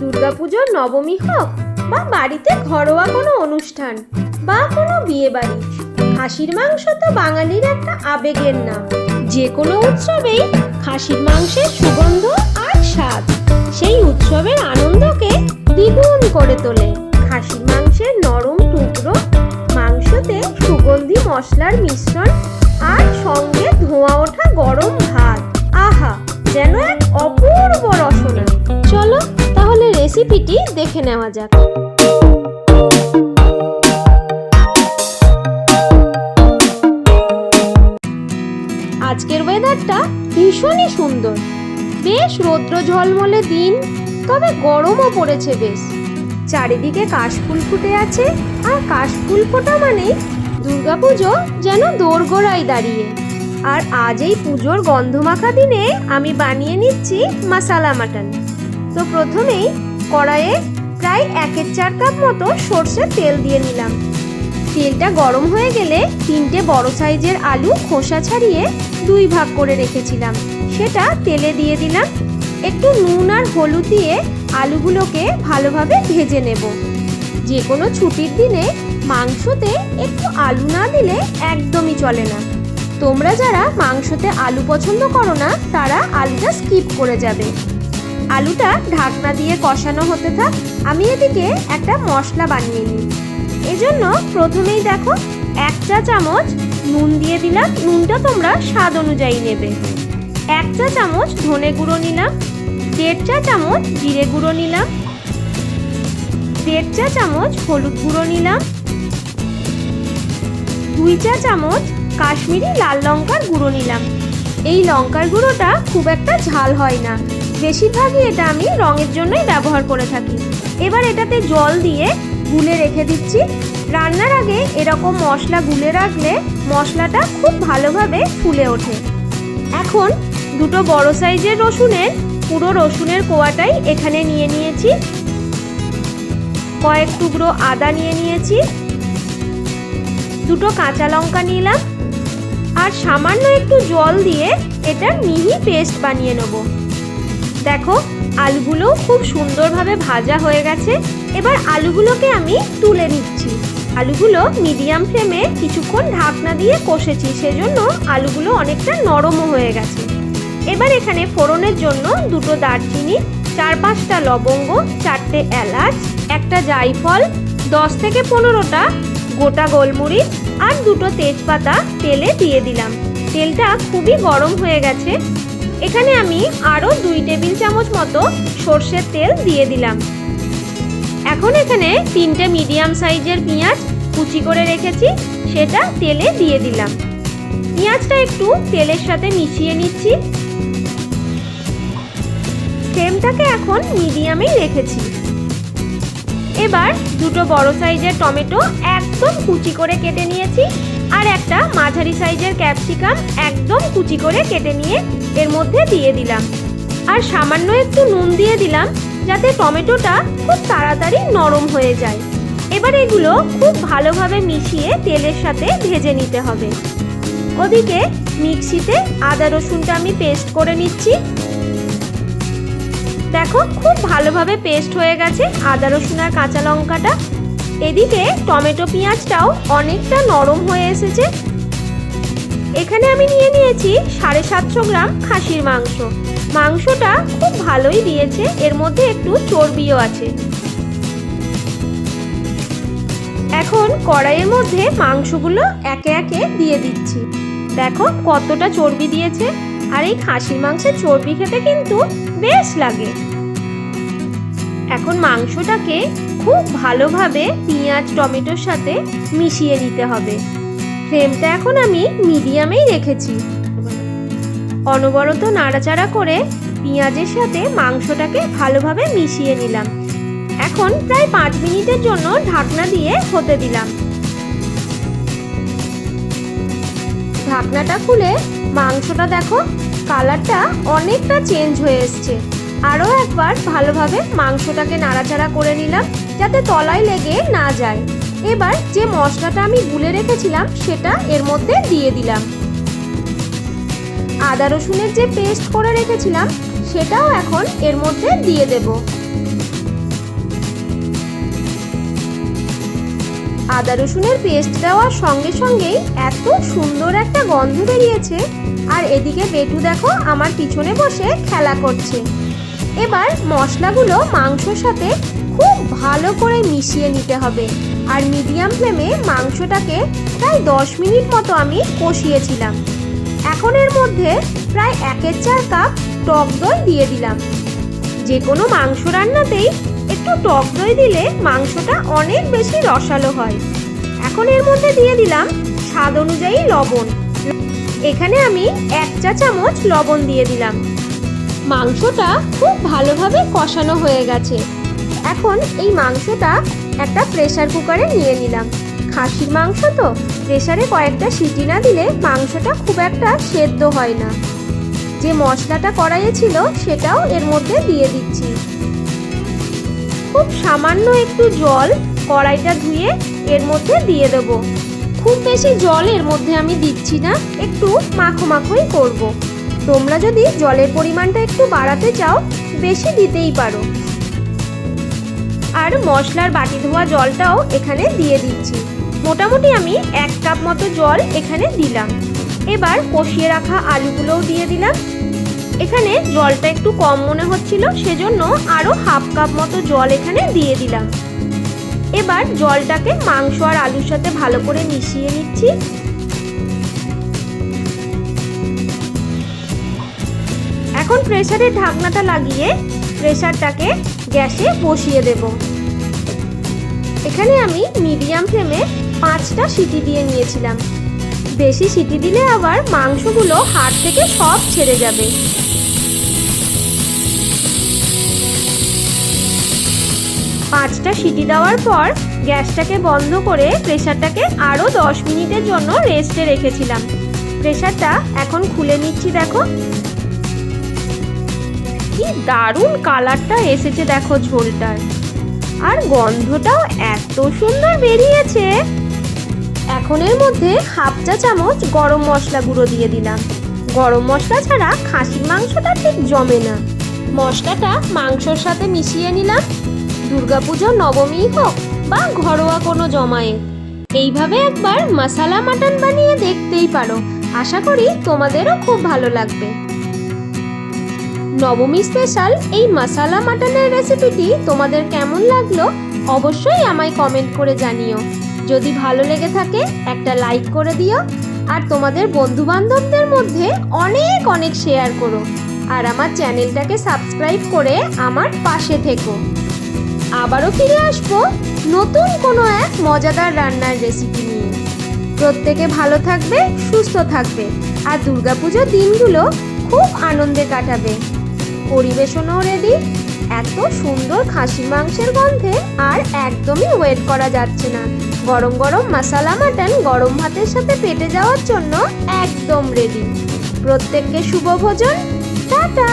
দুর্গাপুজোর নবমী হোক বা বাড়িতে ঘরোয়া কোনো অনুষ্ঠান বা কোনো বিয়ে বাড়ি খাসির মাংস তো বাঙালির একটা আবেগের নাম। যে কোনো উৎসবেই খাসির মাংসের সুগন্ধ আর স্বাদ, সেই উৎসবের আনন্দকে দ্বিগুণ করে তোলে। খাসির মাংসের নরম টুকরো, মাংসতে সুগন্ধি মশলার মিশ্রণ আর সঙ্গে রেসিপিটি দেখে নেওয়া যাক। আজকের ওয়েদারটা ভীষণই সুন্দর। বেশ রৌদ্র ঝলমলে দিন, তবে গরমও পড়েছে বেশ। চারিদিকে কাশফুল ফুটে আছে, আর কাশফুল ফোটা মানেই দুর্গাপুজো যেন দোরগোড়ায় দাঁড়িয়ে। আর আজ এই পুজোর গন্ধমাখা দিনে আমি বানিয়ে নিচ্ছি মাসালা মাটন। তো প্রথমেই কড়াইয়ে প্রায় একের চার কাপ মতো সর্ষের তেল দিয়ে নিলাম। তেলটা গরম হয়ে গেলে তিনটে বড় সাইজের আলু খোসা ছাড়িয়ে দুই ভাগ করে রেখেছিলাম। সেটা তেলে দিয়ে দিলাম। একটু নুন আর হলুদ দিয়ে আলুগুলোকে ভালোভাবে ভেজে নেব। যে কোনো ছুটির দিনে মাংসতে একটু আলু না দিলে একদমই চলে না। তোমরা যারা মাংসতে আলু পছন্দ করো না, তারা আলুটা স্কিপ করে যাবে। আলুটা ঢাকনা দিয়ে কষানো হতে থাক, আমি এদিকে একটা মশলা বানিয়ে নিই। এজন্য প্রথমেই দেখো, এক চা চামচ নুন দিয়ে দিলাম, নুনটা তোমরা স্বাদ অনুযায়ী নেবে। এক চা চামচ ধনে গুঁড়ো নিলাম, দেড় চা চামচ জিরে গুঁড়ো নিলাম, দেড় চা চামচ হলুদ গুঁড়ো নিলাম, দুই চা চামচ কাশ্মীরি লাল লঙ্কার গুঁড়ো নিলাম। এই লঙ্কার গুঁড়োটা খুব একটা ঝাল হয় না। বেশিরভাগই এটা আমি রঙের জন্যই ব্যবহার করে থাকি। এবার এটাতে জল দিয়ে গুলে রেখে দিচ্ছি। রান্নার আগে এরকম মশলা গুলে রাখলে মশলাটা খুব ভালোভাবে ফুলে ওঠে। এখন দুটো বড় সাইজের রসুনের, পুরো রসুনের কোয়াটাই এখানে নিয়ে নিয়েছি। কয়েক টুকরো আদা নিয়ে নিয়েছি। দুটো কাঁচা লঙ্কা নিলাম। আর সামান্য একটু জল দিয়ে এটা মিহি পেস্ট বানিয়ে নেব। দেখো, আলুগুলো খুব সুন্দরভাবে ভাজা হয়ে গেছে। এবার আলুগুলোকে আমি তুলে নিচ্ছি। আলুগুলো মিডিয়াম ফ্লেমে কিছুক্ষণ ঢাকনা দিয়ে কষেছি, সেজন্য আলুগুলো অনেকটা নরমও হয়ে গেছে। এবার এখানে ফোড়নের জন্য দুটো দারচিনি, চার পাঁচটা লবঙ্গ, চারটে এলাচ, একটা জায়ফল, দশ থেকে পনেরোটা গোটা গোলমরিচ আর দুটো তেজপাতা তেলে দিয়ে দিলাম। তেলটা খুবই গরম হয়ে গেছে। এখানে আমি আরও দুই টেবিল চামচ মতো সর্ষের তেল দিয়ে দিলাম। এখন এখানে তিনটে মিডিয়াম সাইজের পেঁয়াজ কুচি করে রেখেছি, সেটা তেলে দিয়ে দিলাম। পেঁয়াজটা একটু তেলের সাথে মিশিয়ে নিচ্ছি। ফ্লেমটাকে এখন মিডিয়ামেই রেখেছি। এবার দুটো বড় সাইজের টমেটো একদম কুচি করে কেটে নিয়েছি, আর একটা মাঝারি সাইজের ক্যাপসিকাম একদম কুচি করে কেটে নিয়ে এর মধ্যে দিয়ে দিলাম। আর সামান্য একটু নুন দিয়ে দিলাম যাতে টমেটোটা খুব তাড়াতাড়ি নরম হয়ে যায়। এবার এগুলো খুব ভালোভাবে মিশিয়ে তেলের সাথে ভেজে নিতে হবে। ওদিকে মিক্সিতে আদা রসুনটা আমি পেস্ট করে নিচ্ছি। দেখো খুব ভালোভাবে পেস্ট হয়ে গেছে আদা রসুন আর কাঁচা লঙ্কাটা। এদিকে টমেটো পেঁয়াজটাও অনেকটা নরম হয়ে এসেছে। এখানে আমি নিয়ে নিয়েছি সাড়ে সাতশো গ্রাম খাসির মাংস। মাংসটা খুব ভালোই দিয়েছে, এর মধ্যে একটু চর্বিও আছে। এখন কড়াইয়ের মধ্যে মাংসগুলো একে একে দিয়ে দিচ্ছি। দেখো কতটা চর্বি দিয়েছে, আর এই খাসির মাংসের চর্বি খেতে কিন্তু বেশ লাগে। এখন মাংসটাকে খুব ভালোভাবে পেঁয়াজ, টমেটোর সাথে মিশিয়ে নিতে হবে। ফ্লেমটা এখন আমি মিডিয়ামেই রেখেছি। অনবরত নাড়াচাড়া করে পেঁয়াজের সাথে মাংসটাকে ভালোভাবে মিশিয়ে নিলাম। এখন প্রায় পাঁচ মিনিটের জন্য ঢাকনা দিয়ে হতে দিলাম। ঢাকনাটা খুলে মাংসটা দেখো, কালারটা অনেকটা চেঞ্জ হয়ে এসছে। আরও একবার ভালোভাবে মাংসটাকে নাড়াচাড়া করে নিলাম, যাতে তলায় লেগে না যায়। এবার যে মশলাটা আমি গুলে রেখেছিলাম, সেটা এর মধ্যে দিয়ে দিলাম। আদা রসুনের যে পেস্ট করে রেখেছিলাম, সেটাও এখন এর মধ্যে দিয়ে দেব। আদা রসুনের পেস্ট দেওয়ার সঙ্গে সঙ্গেই এত সুন্দর একটা গন্ধ বেরিয়েছে, আর এদিকে বেটু দেখো আমার পিছনে বসে খেলা করছে। এবার মশলাগুলো মাংসর সাথে খুব ভালো করে মিশিয়ে নিতে হবে। আর মিডিয়াম ফ্লেমে মাংসটাকে প্রায় দশ মিনিট মতো আমি কষিয়েছিলাম। এখন এর মধ্যে প্রায় একের চার কাপ টক দই দিয়ে দিলাম। যে কোনো মাংস রান্নাতেই একটু টক দই দিলে মাংসটা অনেক বেশি রসালো হয়। এখন এর মধ্যে দিয়ে দিলাম স্বাদ অনুযায়ী লবণ। এখানে আমি এক চা চামচ লবণ দিয়ে দিলাম। মাংসটা খুব ভালোভাবে কষানো হয়ে গেছে। এখন এই মাংসটা একটা প্রেশার কুকারে নিয়ে নিলাম। খাসির মাংস তো প্রেশারে কয়েকটা সিটি না দিলে মাংসটা খুব একটা সেদ্ধ হয় না। যে মশলাটা কড়াইয়ে ছিল সেটাও এর মধ্যে দিয়ে দিচ্ছি। খুব সামান্য একটু জল কড়াইটা ধুয়ে এর মধ্যে দিয়ে দেব। খুব বেশি জল এর মধ্যে আমি দিচ্ছি না, একটু মাখো মাখোই করব। তোমরা যদি জলের পরিমাণটা একটু বাড়াতে চাও, বেশি দিতেই পারো। আর মশলার বাটি ধোয়া জলটাও এখানে দিয়ে দিচ্ছি। মোটামুটি আমি এক কাপ মতো জল এখানে দিলাম। এবার কষিয়ে রাখা আলুগুলোও দিয়ে দিলাম। এখানে জলটা একটু কম মনে হচ্ছিল, সেজন্য আরও হাফ কাপ মতো জল এখানে দিয়ে দিলাম। এবার জলটাকে মাংস আর আলুর সাথে ভালো করে মিশিয়ে নিচ্ছি। এখন প্রেসারের ঢাকনাটা লাগিয়ে প্রেসারটাকে গ্যাসে বসিয়ে দেব। এখানে আমি মিডিয়াম ফ্লেমে পাঁচটা সিটি দিয়ে নিয়েছিলাম। বেশি সিটি দিলে আবার মাংসগুলো হাড় থেকে সব ছেড়ে যাবে। পাঁচটা সিটি দেওয়ার পর গ্যাসটাকে বন্ধ করে প্রেশারটাকে আরও দশ মিনিটের জন্য রেস্টে রেখেছিলাম। প্রেশারটা এখন খুলে নিচ্ছি, দেখো। কি দারুণ কালারটা এসেছে দেখো ঝোলটার। আর গন্ধটাও এত সুন্দর বেরিয়েছে। এখন এর মধ্যে হাফ চা চামচ গরম মশলা গুঁড়ো দিয়ে দিলাম। গরম মশলা ছাড়া খাসির মাংসটা ঠিক জমে না। মশলাটা মাংসর সাথে মিশিয়ে নিলাম। দুর্গাপুজো, নবমী হোক বা ঘরোয়া কোনো জমায়েত এইভাবে একবার মশালা, মাটন বানিয়ে দেখতেই পারো। আশা করি তোমাদেরও খুব ভালো লাগবে। নবমী স্পেশাল এই মশালা মাটনের রেসিপিটি তোমাদের কেমন লাগল অবশ্যই আমায় কমেন্ট করে জানিও। যদি ভালো লেগে থাকে, একটা লাইক করে দিও আর তোমাদের বন্ধু বান্ধবদের মধ্যে অনেক অনেক শেয়ার করো আর আমার চ্যানেলটাকে সাবস্ক্রাইব করে আমার পাশে থেকো। আবারও ফিরে আসব নতুন কোনো এক মজাদার রান্নার রেসিপি নিয়ে। প্রত্যেকে ভালো থাকবে, সুস্থ থাকবে আর দুর্গাপুজোর দিনগুলো খুব আনন্দে কাটাবে। পরিবেশনও রেডি এত সুন্দর খাসি মাংসের গন্ধে আর একদমই ওয়েট করা যাচ্ছে না। গরম গরম মশালা মাটন গরম ভাতের সাথে পেটে যাওয়ার জন্য একদম রেডি প্রত্যেককে শুভ ভোজন। টাটা!